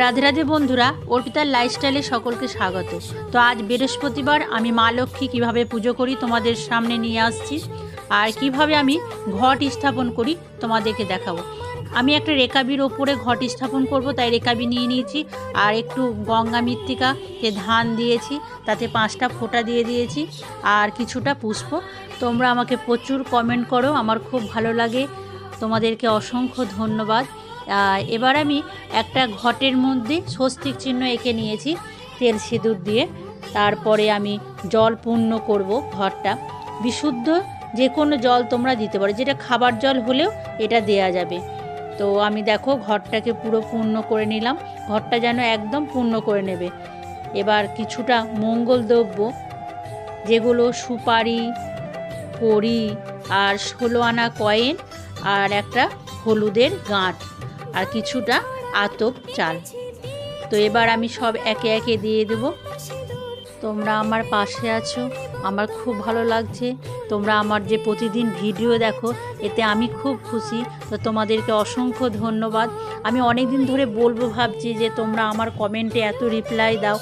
রাধে রাধে বন্ধুরা, অর্পিতার লাইফস্টাইলে সকলকে স্বাগত। তো আজ বৃহস্পতিবার, আমি মা লক্ষ্মী কীভাবে পুজো করি তোমাদের সামনে নিয়ে আসছি, আর কীভাবে আমি ঘট স্থাপন করি তোমাদেরকে দেখাবো। আমি একটা রেকাবির ওপরে ঘট স্থাপন করব, তাই রেকাবি নিয়ে নিয়েছি, আর একটু গঙ্গা মৃত্তিকাকে ধান দিয়েছি, তাতে পাঁচটা ফোঁটা দিয়ে দিয়েছি, আর কিছুটা পুষ্প। তোমরা আমাকে প্রচুর কমেন্ট করো, আমার খুব ভালো লাগে। তোমাদেরকে অসংখ্য ধন্যবাদ। এবার আমি একটা ঘটের মধ্যে স্বস্তিক চিহ্ন এঁকে নিয়েছি, তেল সিঁদুর দিয়ে। তারপরে আমি জল পূর্ণ করব ঘরটা। বিশুদ্ধ যে কোনো জল তোমরা দিতে পারো, যেটা খাবার জল হলেও এটা দেয়া যাবে। তো আমি দেখো ঘরটাকে পুরো পূর্ণ করে নিলাম, ঘরটা যেন একদম পূর্ণ করে নেবে। এবার কিছুটা মঙ্গল দ্রব্য, যেগুলো সুপারি, কড়ি আর ষোলো আনা কয়েন আর একটা হলুদের গাঁট। আর কিছুটা আতপ চাল। তো এবার আমি সব একে একে দিয়ে দেব। তোমরা আমার পাশে আছো, আমার খুব ভালো লাগছে। তোমরা আমার যে প্রতিদিন ভিডিও দেখো, এতে আমি খুব খুশি। তো তোমাদেরকে অসংখ্য ধন্যবাদ। আমি অনেক দিন ধরে বলব ভাবছি যে তোমরা আমার কমেন্টে এত রিপ্লাই দাও।